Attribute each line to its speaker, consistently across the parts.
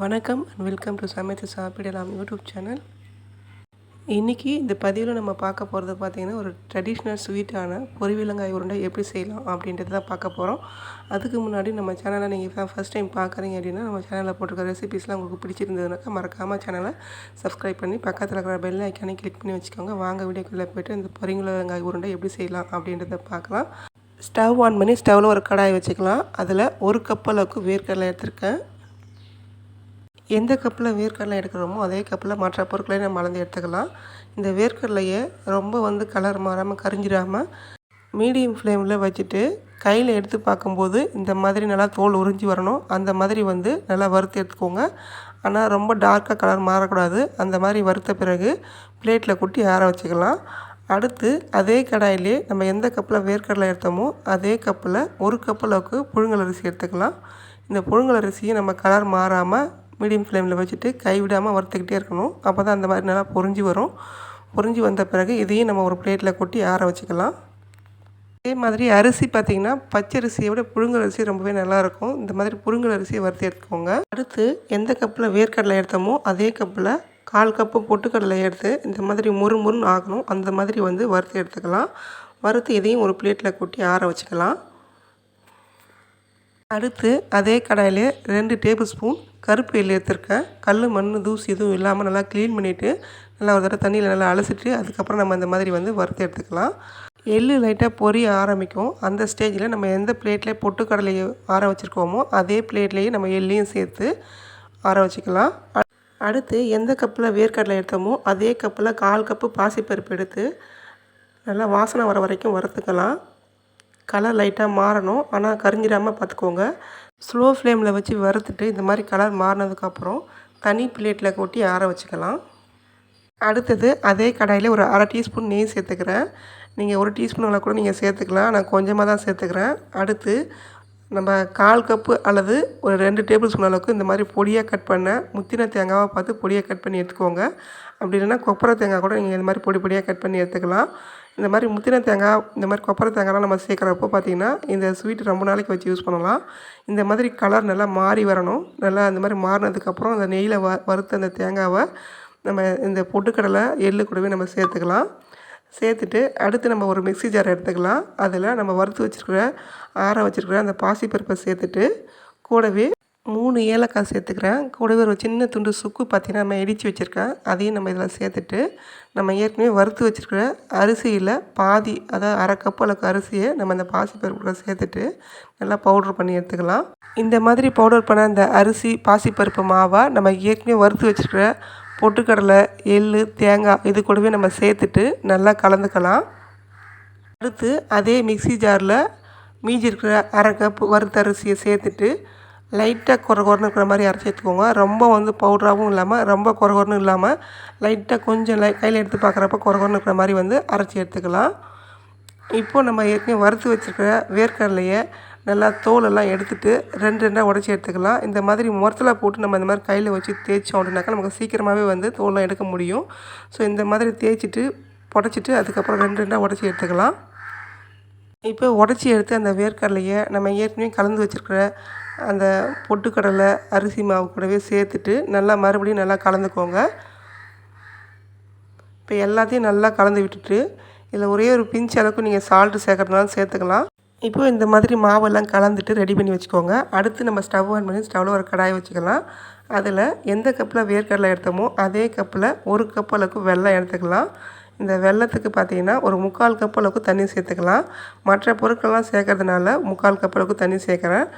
Speaker 1: வணக்கம் and welcome to சமைத்து சாப்பிடலாம் யூடியூப் சேனல். இன்றைக்கி இந்த பதிவில் நம்ம பார்க்க போகிறது பார்த்திங்கன்னா ஒரு ட்ரெடிஷ்னல் ஸ்வீட்டான பொரிவிலங்காய் உருண்டை எப்படி செய்யலாம் அப்படின்றது தான் பார்க்க போகிறோம் அதுக்கு முன்னாடி நம்ம சேனலை நீங்கள் தான் ஃபஸ்ட் டைம் பார்க்குறீங்க அப்படின்னா நம்ம சேனலில் போட்டிருக்க ரெசிபிஸ்லாம் உங்களுக்கு பிடிச்சிருந்ததுனாக்கா மறக்காமல் சேனலை சப்ஸ்கிரைப் பண்ணி பக்கத்தில் இருக்கிற பெல் ஐக்கானே கிளிக் பண்ணி வச்சுக்கோங்க. வாங்க வீடியோக்குள்ளே போய்ட்டு இந்த பொரிவிலங்காய் உருண்டை எப்படி செய்யலாம் அப்படின்றத பார்க்கலாம். ஸ்டவ் ஆன் பண்ணி ஸ்டவ்வில் ஒரு கடாய் வச்சுக்கலாம். அதில் ஒரு கப் அளவுக்கு வேர்க்கடலை எடுத்திருக்கேன். எந்த கப்பில் வேர்க்கடலை எடுக்கிறோமோ அதே கப்பில் மற்ற பொருட்களையும் நம்ம அளந்து எடுத்துக்கலாம். இந்த வேர்க்கடலையை ரொம்ப வந்து கலர் மாறாமல் கரிஞ்சிடாமல் மீடியம் ஃப்ளேமில் வச்சுட்டு கையில் எடுத்து பார்க்கும்போது இந்த மாதிரி நல்லா தோல் உறிஞ்சி வரணும். அந்த மாதிரி வந்து நல்லா வறுத்து எடுத்துக்கோங்க. ஆனால் ரொம்ப டார்க்காக கலர் மாறக்கூடாது. அந்த மாதிரி வறுத்த பிறகு பிளேட்டில் கொட்டி ஆற வச்சுக்கலாம். அடுத்து அதே கடாயிலே நம்ம எந்த கப்பில் வேர்க்கடலை எடுத்தோமோ அதே கப்பில் ஒரு கப் அளவுக்கு புழுங்கல் அரிசி எடுத்துக்கலாம். இந்த புழுங்கல் அரிசியை நம்ம கலர் மாறாமல் மீடியம் ஃப்ளேமில் வச்சுட்டு கைவிடாமல் வறுத்துக்கிட்டே இருக்கணும். அப்போ தான் அந்த மாதிரி நல்லா பொறிஞ்சி வரும். பொறிஞ்சி வந்த பிறகு இதையும் நம்ம ஒரு பிளேட்டில் கொட்டி ஆற வச்சுக்கலாம். அதே மாதிரி அரிசி பார்த்திங்கன்னா பச்சை அரிசியை விட புழுங்கல் அரிசி ரொம்பவே நல்லாயிருக்கும் இந்த மாதிரி புழுங்கல் அரிசியை வறுத்து எடுத்துக்கோங்க. அடுத்து எந்த கப்பில் வேர்க்கடலை எடுத்தோமோ அதே கப்பில் கால் கப்பு பொட்டுக்கடலை எடுத்து இந்த மாதிரி முறு முருன்னு ஆகணும். அந்த மாதிரி வந்து வறுத்து எடுத்துக்கலாம். வறுத்து இதையும் ஒரு பிளேட்டில் கொட்டி ஆற வச்சுக்கலாம். அடுத்து அதே கடாயில் ரெண்டு டேபிள் ஸ்பூன் கருப்பு எள் எடுத்துருக்கேன் கல் மண் தூசி எதுவும் இல்லாமல் நல்லா க்ளீன் பண்ணிவிட்டு நல்லா ஒரு தடவை தண்ணியில் நல்லா அலசிட்டு அதுக்கப்புறம் நம்ம இந்த மாதிரி வந்து வறுத்து எடுத்துக்கலாம். எள்ளு லைட்டாக பொரிய ஆரம்பிக்கும். அந்த ஸ்டேஜில் நம்ம எந்த பிளேட்டில் பொட்டுக்கடலையை ஆற வச்சுருக்கோமோ அதே பிளேட்லேயே நம்ம எள்ளையும் சேர்த்து ஆற வச்சுக்கலாம். அடுத்து எந்த கப்பில் வேர்க்கடலை எடுத்தோமோ அதே கப்பில் கால் கப்பு பாசிப்பருப்பு எடுத்து நல்லா வாசனை வர வரைக்கும் வறுத்துக்கலாம். கலர் லைட்டாக மாறணும். ஆனால் கரிஞ்சிடாமல் பார்த்துக்கோங்க ஸ்லோ ஃப்ளேமில் வச்சு வறுத்துட்டு இந்த மாதிரி கலர் மாறினதுக்கப்புறம் தனி பிளேட்டில் கொட்டி ஆற வச்சுக்கலாம். அடுத்தது அதே கடாயில் ஒரு அரை டீஸ்பூன் நெய் சேர்த்துக்கிறேன். நீங்கள் ஒரு டீஸ்பூன் கூட நீங்கள் சேர்த்துக்கலாம். நான் கொஞ்சமாக தான் சேர்த்துக்கிறேன். அடுத்து நம்ம கால் கப்பு அல்லது ஒரு ரெண்டு டேபிள் ஸ்பூன் அளவுக்கு இந்த மாதிரி பொடியாக கட் பண்ண முத்தின தேங்காவை பார்த்து பொடியாக கட் பண்ணி எடுத்துக்கோங்க. அப்படி இல்லைன்னா கொப்பரை தேங்காய் கூட நீங்கள் இந்த மாதிரி பொடி பொடியாக கட் பண்ணி எடுத்துக்கலாம். இந்த மாதிரி முத்தின தேங்காய் இந்த மாதிரி கொப்பரை தேங்காய்லாம் நம்ம சேர்க்குறப்போ பார்த்திங்கன்னா இந்த ஸ்வீட் ரொம்ப நாளைக்கு வச்சு யூஸ் பண்ணலாம். இந்த மாதிரி கலர் நல்லா மாறி வரணும். நல்லா அந்த மாதிரி மாறினதுக்கப்புறம் அந்த நெய்யில் வ வறுத்த அந்த தேங்காவை நம்ம இந்த பொட்டுக்கடலை எள்ளு கூடவே நம்ம சேர்த்துக்கலாம். சேர்த்துட்டு அடுத்து நம்ம ஒரு மிக்சி ஜார் எடுத்துக்கலாம். அதில் நம்ம வறுத்து வச்சுருக்கிற ஆற வச்சுருக்கிற அந்த பாசிப்பருப்பை சேர்த்துட்டு கூடவே மூணு ஏலக்காய் சேர்த்துக்கிறேன். கூடவே ஒரு சின்ன துண்டு சுக்கு பார்த்திங்கன்னா நம்ம இடித்து வச்சுருக்கேன். அதையும் நம்ம இதில் சேர்த்துட்டு நம்ம ஏற்கனவே வறுத்து வச்சுருக்கிற அரிசியில் பாதி அதாவது அரை கப் அளவுக்கு அரிசியை நம்ம அந்த பாசிப்பருப்புல சேர்த்துட்டு நல்லா பவுடர் பண்ணி எடுத்துக்கலாம். இந்த மாதிரி பவுடர் பண்ண அந்த அரிசி பாசிப்பருப்பு மாவை நம்ம ஏற்கனவே வறுத்து வச்சுருக்கிற பொட்டுக்கடலை எள் தேங்காய் இது கூடவே நம்ம சேர்த்துட்டு நல்லா கலந்துக்கலாம். அடுத்து அதே மிக்சி ஜாரில் மீஞ்சிருக்கிற அரை கப் வறுத்த அரிசியை சேர்த்துட்டு லைட்டாக குறை குறைன்னு இருக்கிற மாதிரி அரைச்சி எடுத்துக்கோங்க. ரொம்ப வந்து பவுட்ராகவும் இல்லாமல் ரொம்ப குறை குறைன்னு இல்லாமல் லைட்டாக கொஞ்சம் லை கையில் எடுத்து பார்க்குறப்ப குறை குறைன்னு இருக்கிற மாதிரி வந்து அரைச்சி எடுத்துக்கலாம். இப்போது நம்ம ஏற்கனவே வறுத்து வச்சுருக்கிற வேர்க்கடலையை நல்லா தோலெல்லாம் எடுத்துகிட்டு ரெண்டு ரெண்டாக உடச்சி எடுத்துக்கலாம். இந்த மாதிரி முரத்தில் போட்டு நம்ம இந்த மாதிரி கையில் வச்சு தேய்ச்சோம் அப்படின்னாக்கா நமக்கு சீக்கிரமாகவே வந்து தோலெலாம் எடுக்க முடியும். ஸோ இந்த மாதிரி தேய்ச்சிட்டு புடச்சிட்டு அதுக்கப்புறம் ரெண்டு ரெண்டாக உடச்சி எடுத்துக்கலாம். இப்போ உடச்சி எடுத்து அந்த வேர்க்கடலையை நம்ம ஏற்கனவே கலந்து வச்சுருக்கிற அந்த பொட்டுக்கடலை அரிசி மாவு கூடவே சேர்த்துட்டு நல்லா மறுபடியும் நல்லா கலந்துக்கோங்க. இப்போ எல்லாத்தையும் நல்லா கலந்து விட்டுட்டு இதில் ஒரே ஒரு பிஞ்ச் அளவுக்கு நீங்கள் சால்ட்டு சேர்க்குறதுனாலும் சேர்த்துக்கலாம். இப்போ இந்த மாதிரி மாவெல்லாம் கலந்துட்டு ரெடி பண்ணி வச்சுக்கோங்க. அடுத்து நம்ம ஸ்டவ் ஆன் பண்ணி ஸ்டவ்வில் ஒரு கடாய் வச்சுக்கலாம். அதில் எந்த கப்பில் வேர்க்கடலை எடுத்தோமோ அதே கப்பில் ஒரு கப் அளவுக்கு வெள்ளம் எடுத்துக்கலாம். இந்த வெள்ளத்துக்கு பார்த்தீங்கன்னா ஒரு முக்கால் கப் அளவுக்கு தண்ணி சேர்த்துக்கலாம். மற்ற பொருட்கள்லாம் சேர்க்கறதுனால முக்கால் கப் அளவுக்கு தண்ணி சேர்க்குறேன்.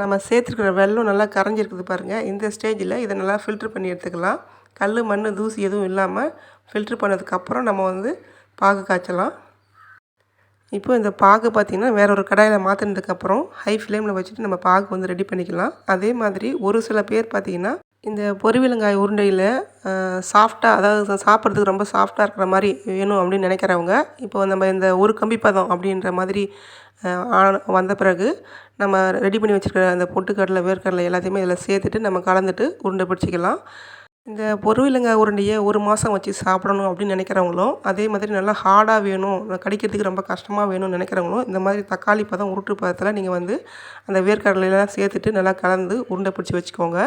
Speaker 1: நம்ம சேர்த்துருக்கிற வெள்ளம் நல்லா கரைஞ்சிருக்குது பாருங்கள் இந்த ஸ்டேஜில் இதை நல்லா ஃபில்ட்ரு பண்ணி எடுத்துக்கலாம். கல் மண் தூசி எதுவும் இல்லாமல் ஃபில்ட்ரு பண்ணதுக்கப்புறம் நம்ம வந்து பாகு காய்ச்சலாம். இப்போ இந்த பாகு பார்த்திங்கன்னா வேற ஒரு கடாயில் மாற்றினதுக்கப்புறம் ஹை ஃப்ளேமில் வச்சுட்டு நம்ம பாகு வந்து ரெடி பண்ணிக்கலாம். அதே மாதிரி ஒரு சில பேர் பார்த்திங்கன்னா இந்த பொரிவிலங்காய் உருண்டையில் சாஃப்டாக அதாவது சாப்பிட்றதுக்கு ரொம்ப சாஃப்டாக இருக்கிற மாதிரி வேணும் அப்படின்னு நினைக்கிறவங்க இப்போ நம்ம இந்த ஒரு கம்பி பதம் அப்படின்ற மாதிரி வந்த பிறகு நம்ம ரெடி பண்ணி வச்சுருக்கிற அந்த பொட்டுக்கடலை வேர்க்கடலை எல்லாத்தையுமே இதில் சேர்த்துட்டு நம்ம கலந்துட்டு உருண்டை பிடிச்சிக்கலாம். இந்த பொருவிலங்காய் உருண்டையை ஒரு மாதம் வச்சு சாப்பிடணும் அப்படின்னு நினைக்கிறவங்களும் அதே மாதிரி நல்லா ஹார்டாக வேணும் கடிக்கிறதுக்கு ரொம்ப கஷ்டமாக வேணும்னு நினைக்கிறவங்களும் இந்த மாதிரி தக்காளி பதம் உருட்டு பதத்தில் நீங்கள் வந்து அந்த வேர்க்கடலையெல்லாம் சேர்த்துட்டு நல்லா கலந்து உருண்டை பிடிச்சி வச்சுக்கோங்க.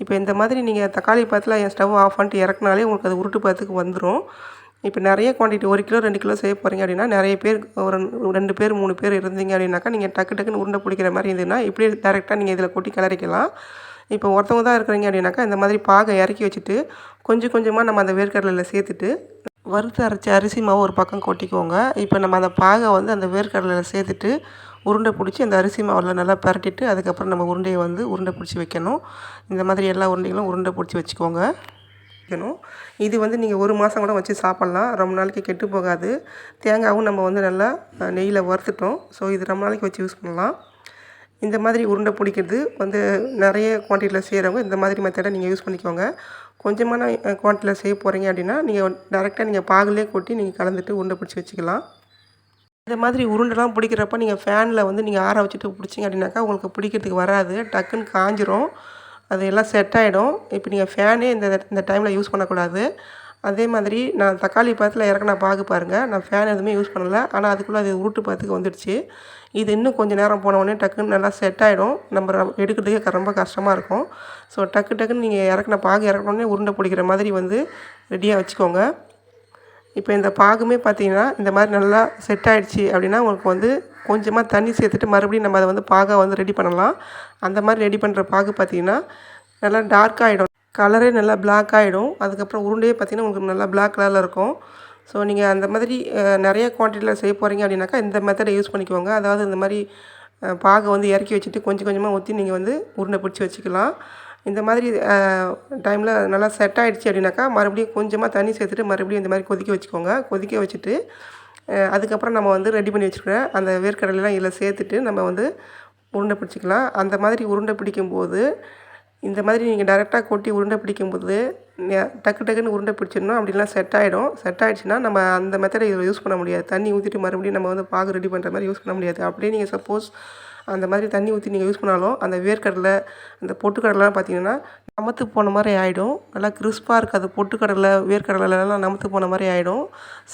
Speaker 1: இப்போ இந்த மாதிரி நீங்கள் தக்காளி பாத்தில் என் ஸ்டவ் ஆஃப் பண்ணிட்டு இறக்குனாலே உங்களுக்கு அது உருட்டு பாத்துக்கு வந்துடும் இப்போ நிறைய குவான்டிட்டி ஒரு கிலோ ரெண்டு கிலோ செய்ய போகிறீங்க அப்படின்னா நிறைய பேர் ஒரு ரெண்டு பேர் மூணு பேர் இருந்தீங்க அப்படின்னாக்கா நீங்கள் டக்கு டக்குன்னு உருண்டை பிடிக்கிற மாதிரி இருந்ததுன்னா இப்படியே டேரெக்டாக நீங்கள் இதில் கொட்டி கிளறிக்கலாம். இப்போ ஒருத்தவங்க தான் இருக்கிறீங்க அப்படின்னாக்கா இந்த மாதிரி பாகை இறக்கி வச்சுட்டு கொஞ்சம் கொஞ்சமாக நம்ம அந்த வேர்க்கடலையில் சேர்த்துட்டு வறுத்து அரைச்சி அரிசி மாவு ஒரு பக்கம் கொட்டிக்கோங்க. இப்போ நம்ம அந்த பாகை வந்து அந்த வேர்க்கடலையில் சேர்த்துட்டு உருண்டை பிடிச்சி அந்த அரிசி மாவில் நல்லா பரட்டிட்டு அதுக்கப்புறம் நம்ம உருண்டையை வந்து உருண்டை பிடிச்சி வைக்கணும். இந்த மாதிரி எல்லா உருண்டைகளும் உருண்டை பிடிச்சி வச்சுக்கோங்க. வைக்கணும். இது வந்து நீங்கள் ஒரு மாதம் கூட வச்சு சாப்பிட்லாம். ரொம்ப நாளைக்கு கெட்டு போகாது. தேங்காயும் நம்ம வந்து நல்லா நெய்யில் வறுத்துட்டோம். ஸோ இது ரொம்ப நாளைக்கு வச்சு யூஸ் பண்ணலாம். இந்த மாதிரி உருண்டை பிடிக்கிறது வந்து நிறைய குவான்டிட்டியில் செய்கிறவங்க இந்த மாதிரி மெத்தடை நீங்கள் யூஸ் பண்ணிக்கோங்க. கொஞ்சமான குவான்டிட்டியில் செய்ய போகிறீங்க அப்படின்னா நீங்கள் டேரெக்டாக நீங்கள் பாகுலேயே கொட்டி நீங்கள் கலந்துட்டு உருண்டை பிடிச்சி வச்சுக்கலாம். இந்த மாதிரி உருண்டெல்லாம் பிடிக்கிறப்ப நீங்கள் ஃபேனில் வந்து நீங்கள் ஆற வச்சுட்டு பிடிச்சிங்க அப்படின்னாக்கா உங்களுக்கு பிடிக்கிறதுக்கு வராது. டக்குன்னு காஞ்சிரும். அது எல்லாம் செட் ஆகிடும் இப்போ நீங்கள் ஃபேனே இந்த இந்த டைமில் யூஸ் பண்ணக்கூடாது. அதே மாதிரி நான் தக்காளி பழத்தில் இறக்குன பாகு பாருங்கள் நான் ஃபேன் எதுவுமே யூஸ் பண்ணலை. ஆனால் அதுக்குள்ளே அது உருட்டு பார்த்துக்கு வந்துடுச்சு. இது இன்னும் கொஞ்சம் நேரம் போனவுடனே டக்குன்னு நல்லா செட் ஆகிடும் நம்ம எடுக்கிறதுக்கே ரொம்ப கஷ்டமாக இருக்கும். ஸோ டக்கு டக்குன்னு நீங்கள் இறக்கின பாகு இறக்கணுன்னே உருண்டை பிடிக்கிற மாதிரி வந்து ரெடியாக வச்சுக்கோங்க. இப்போ இந்த பாகுமே பார்த்தீங்கன்னா இந்த மாதிரி நல்லா செட் ஆகிடுச்சி அப்படின்னா உங்களுக்கு வந்து கொஞ்சமாக தண்ணி சேர்த்துட்டு மறுபடியும் நம்ம அதை வந்து பாகை வந்து ரெடி பண்ணலாம். அந்த மாதிரி ரெடி பண்ணுற பாகு பார்த்திங்கன்னா நல்லா டார்க் ஆகிடும் கலரே நல்லா பிளாக் ஆகிடும் அதுக்கப்புறம் உருண்டையே பார்த்திங்கன்னா உங்களுக்கு நல்லா பிளாக் கலரில் இருக்கும். ஸோ நீங்கள் அந்த மாதிரி நிறைய குவான்டிட்டியில் செய்ய போகிறீங்க அப்படின்னாக்கா இந்த மெத்தடை யூஸ் பண்ணிக்கோங்க. அதாவது இந்த மாதிரி பாகை வந்து இறக்கி வச்சுட்டு கொஞ்சம் கொஞ்சமாக ஊற்றி நீங்கள் வந்து உருண்டை பிடிச்சி வச்சுக்கலாம். இந்த மாதிரி டைமில் நல்லா செட் ஆகிடுச்சி அப்படின்னாக்கா மறுபடியும் கொஞ்சமாக தண்ணி சேர்த்துட்டு மறுபடியும் இந்த மாதிரி கொதிக்க வச்சுக்கோங்க. கொதிக்க வச்சுட்டு அதுக்கப்புறம் நம்ம வந்து ரெடி பண்ணி வச்சுக்கிற அந்த வேர்க்கடலாம் இதில் சேர்த்துட்டு நம்ம வந்து உருண்டை பிடிச்சிக்கலாம். அந்த மாதிரி உருண்டை பிடிக்கும்போது இந்த மாதிரி நீங்கள் டேரெக்டாக கொட்டி உருண்டை பிடிக்கும்போது டக்கு டக்குன்னு உருண்டை பிடிச்சிடணும் அப்படிலாம் செட் ஆகிடும் செட் ஆகிடுச்சின்னா நம்ம அந்த மெத்தடை இதில் யூஸ் பண்ண முடியாது. தண்ணி ஊற்றிட்டு மறுபடியும் நம்ம வந்து பாகு ரெடி பண்ணுற மாதிரி யூஸ் பண்ண முடியாது. அப்படியே நீங்கள் சப்போஸ் அந்த மாதிரி தண்ணி ஊற்றி நீங்கள் யூஸ் பண்ணாலும் அந்த வேர்க்கடலை அந்த பொட்டுக்கடலைலாம் பார்த்தீங்கன்னா நமத்து போன மாதிரி ஆகிடும் நல்லா கிறிஸ்பாக இருக்காது. பொட்டுக்கடலை வேர்க்கடலைலாம் நமத்து போன மாதிரி ஆகிடும்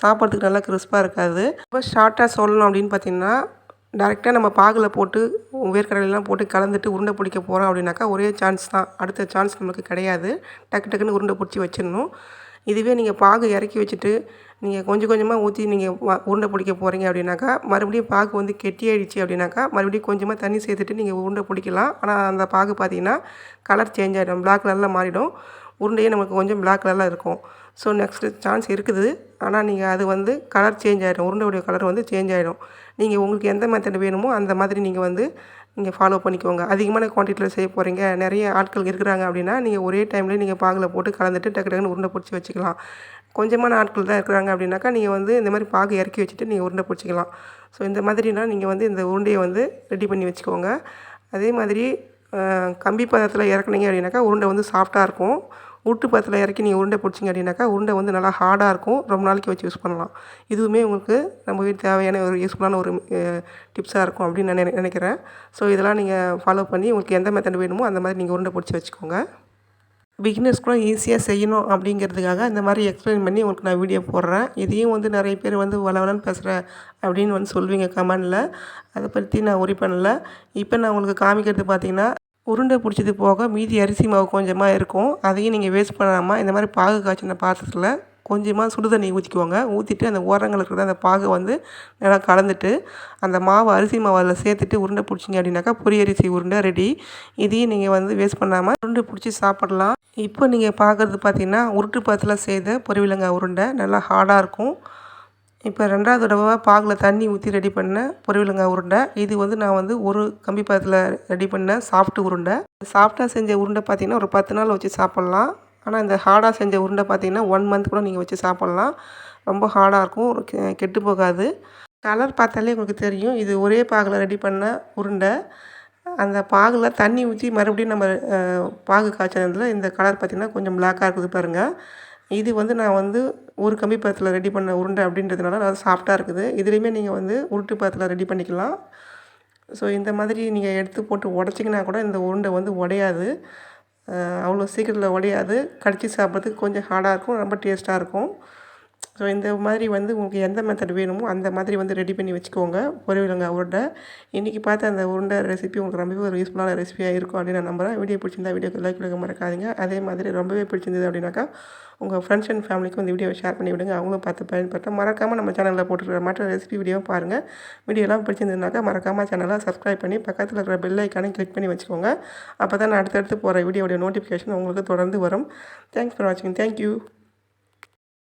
Speaker 1: சாப்பிட்றதுக்கு நல்லா கிறிஸ்பாக இருக்காது. ரொம்ப ஷார்ட்டாக சொல்லணும் அப்படின்னு பார்த்தீங்கன்னா டேரெக்டாக நம்ம பாகில் போட்டு வேர்க்கடலாம் போட்டு கலந்துட்டு உருண்டை பிடிக்க போகிறோம் அப்படின்னாக்கா ஒரே சான்ஸ் தான். அடுத்த சான்ஸ் நம்மளுக்கு கிடையாது. டக்கு டக்குன்னு உருண்டை பிடிச்சி வச்சிடணும். இதுவே நீங்கள் பாகு இறக்கி வச்சுட்டு நீங்கள் கொஞ்சம் கொஞ்சமாக ஊற்றி நீங்கள் உருண்டை பிடிக்க போகிறீங்க அப்படின்னாக்கா மறுபடியும் பாகு வந்து கெட்டியாயிடுச்சு அப்படின்னாக்கா மறுபடியும் கொஞ்சமாக தண்ணி சேர்த்துட்டு நீங்கள் உருண்டை பிடிக்கலாம். ஆனால் அந்த பாகு பார்த்தீங்கன்னா கலர் சேஞ்ச் ஆகிடும் பிளாக் கலரில் மாறிடும். உருண்டையே நமக்கு கொஞ்சம் பிளாக் கலரில் இருக்கும். ஸோ நெக்ஸ்ட்டு சான்ஸ் இருக்குது. ஆனால் நீங்கள் அது வந்து கலர் சேஞ்ச் ஆகிடும் உருண்டையுடைய கலர் வந்து சேஞ்ச் ஆகிடும் நீங்கள் உங்களுக்கு எந்த மெத்தட் வேணுமோ அந்த மாதிரி நீங்கள் வந்து நீங்கள் ஃபாலோ பண்ணிக்கோங்க. அதிகமான குவான்டிட்டியில் செய்ய போகிறீங்க நிறைய ஆட்கள் இருக்கிறாங்க அப்படின்னா நீங்கள் ஒரே டைம்லேயே நீங்கள் பாகில் போட்டு கலந்துட்டு டக்கு டக்குன்னு உருண்டை பிடிச்சி வச்சுக்கலாம். கொஞ்சமான ஆட்கள் தான் இருக்கிறாங்க அப்படின்னாக்கா நீங்கள் வந்து இந்த மாதிரி பாகு இறக்கி வச்சுட்டு நீங்கள் உருண்டை பிடிச்சிக்கலாம். ஸோ இந்த மாதிரினா நீங்கள் வந்து இந்த உருண்டையை வந்து ரெடி பண்ணி வச்சுக்கோங்க. அதே மாதிரி கம்பி பதத்தில் இறக்குனீங்க அப்படின்னாக்கா உருண்டை வந்து சாஃப்டாக இருக்கும். உருட்டு பதத்தில் இறக்கி நீங்கள் உருண்டை பிடிச்சிங்க அப்படின்னாக்கா உருண்டை வந்து நல்லா ஹார்டாக இருக்கும். ரொம்ப நாளைக்கு வச்சு யூஸ் பண்ணலாம். இதுவுமே உங்களுக்கு நம்ம வீட்டு தேவையான ஒரு யூஸ்ஃபுல்லான ஒரு டிப்ஸாக இருக்கும் அப்படின்னு நான் நினைக்கிறேன். ஸோ இதெல்லாம் நீங்கள் ஃபாலோ பண்ணி உங்களுக்கு எந்த மெத்தட் வேணுமோ அந்த மாதிரி நீங்கள் உருண்டை பிடிச்சி வச்சுக்கோங்க. பிகினர்ஸ் கூட ஈஸியாக செய்யணும் அப்படிங்கிறதுக்காக இந்த மாதிரி எக்ஸ்பிளைன் பண்ணி உங்களுக்கு நான் வீடியோ போடுறேன். இதையும் வந்து நிறைய பேர் வந்து வளவலன்னு பேசுகிறேன் அப்படின்னு வந்து சொல்வீங்க கமெண்டில் அதை பற்றி நான் உரி பண்ணலை. இப்போ நான் உங்களுக்கு காமிக்கிறது பார்த்திங்கன்னா உருண்டை பிடிச்சது போக மீதி அரிசி மாவு கொஞ்சமாக இருக்கும். அதையும் நீங்கள் வேஸ்ட் பண்ணாமல் இந்த மாதிரி பாகு காய்ச்சின பாத்திரத்தில் கொஞ்சமாக சுடு தண்ணி ஊற்றிக்குவோங்க ஊற்றிட்டு அந்த ஓரங்கள் இருக்கிற அந்த பாகை வந்து நல்லா கலந்துட்டு அந்த மாவு அரிசி மாவு அதில் சேர்த்துட்டு உருண்டை பிடிச்சிங்க அப்படின்னாக்கா பொரி அரிசி உருண்டை ரெடி இதையும் நீங்கள் வந்து வேஸ்ட் பண்ணாமல் உருண்டை பிடிச்சி சாப்பிட்லாம். இப்போ நீங்கள் பார்க்குறது பார்த்தீங்கன்னா உருட்டு பாத்தில் செய்த பொரிவிலங்காய் உருண்டை நல்லா ஹார்டாக இருக்கும். இப்போ ரெண்டாவது தடவை பாகில் தண்ணி ஊற்றி ரெடி பண்ண பொரியலுங்காய் உருண்டை. இது வந்து நான் வந்து ஒரு கம்பி பாத்தில் ரெடி பண்ண சாஃப்ட்டு உருண்டை. சாஃப்டாக செஞ்ச உருண்டை பார்த்திங்கன்னா ஒரு பத்து நாள் வச்சு சாப்பிட்லாம். ஆனால் இந்த ஹார்டாக செஞ்ச உருண்டை பார்த்திங்கன்னா ஒன் மந்த் கூட நீங்கள் வச்சு சாப்பிட்லாம். ரொம்ப ஹார்டாக இருக்கும் கெட்டு போகாது. கலர் பார்த்தாலே உங்களுக்கு தெரியும் இது ஒரே பாகில் ரெடி பண்ண உருண்டை. அந்த பாகில் தண்ணி ஊற்றி மறுபடியும் நம்ம பாகு காய்ச்சனதில் இந்த கலர் பார்த்திங்கன்னா கொஞ்சம் பிளாக்காக இருக்குது பாருங்கள் இது வந்து நான் வந்து ஒரு கம்பி பதத்தில் ரெடி பண்ண உருண்டை அப்படின்றதுனால நல்லா சாஃப்டாக இருக்குது. இதுலேயுமே நீங்கள் வந்து உருட்டு பதத்தில் ரெடி பண்ணிக்கலாம். ஸோ இந்த மாதிரி நீங்கள் எடுத்து போட்டு உடச்சிங்கன்னா கூட இந்த உருண்டை வந்து உடையாது. அவ்வளோ சீக்கிரத்தில் உடையாது. கடிச்சு சாப்பிட்றதுக்கு கொஞ்சம் ஹார்டாக இருக்கும். ரொம்ப டேஸ்ட்டாக இருக்கும். ஸோ இந்த மாதிரி வந்து உங்களுக்கு எந்த மெத்தட் வேணுமோ அந்த மாதிரி வந்து ரெடி பண்ணி வச்சுக்கோங்க. பொரியலுங்க உருண்டை இன்றைக்கி பார்த்த அந்த உருண்டை ரெசிபி உங்களுக்கு ரொம்பவே ஒரு யூஸ்ஃபுல்லான ரெசிபியாக இருக்கும் அப்படின்னு நான் நம்புகிறேன் வீடியோ பிடிச்சிருந்தா வீடியோக்கு லைக் கொடுக்க மறக்காதீங்க. அதே மாதிரி ரொம்பவே பிடிச்சிருந்தது அப்படின்னாக்கா உங்கள் ஃப்ரெண்ட்ஸ் அண்ட் ஃபேமிலிக்கும் இந்த வீடியோவை ஷேர் பண்ணி விடுங்க. அவங்களும் பார்த்து பயன்படுத்தும் மறக்காமல் நம்ம சேனலில் போட்டுருக்கிற மற்ற ரெசிபி வீடியோவும் பாருங்கள் வீடியோலாம் பிடிச்சிருந்ததுனாக்கா மறக்காமல் சேனலை சப்ஸ்கிரைப் பண்ணி பக்கத்தில் இருக்கிற பெல் ஐக்கானே கிளிக் பண்ணி வச்சுக்கோங்க. அப்போ தான் நான் அடுத்தடுத்து போகிற வீடியோடைய நோட்டிஃபிகேஷன் உங்களுக்கு தொடர்ந்து வரும். தேங்க்ஸ் ஃபார் வாட்சிங் தேங்க்யூ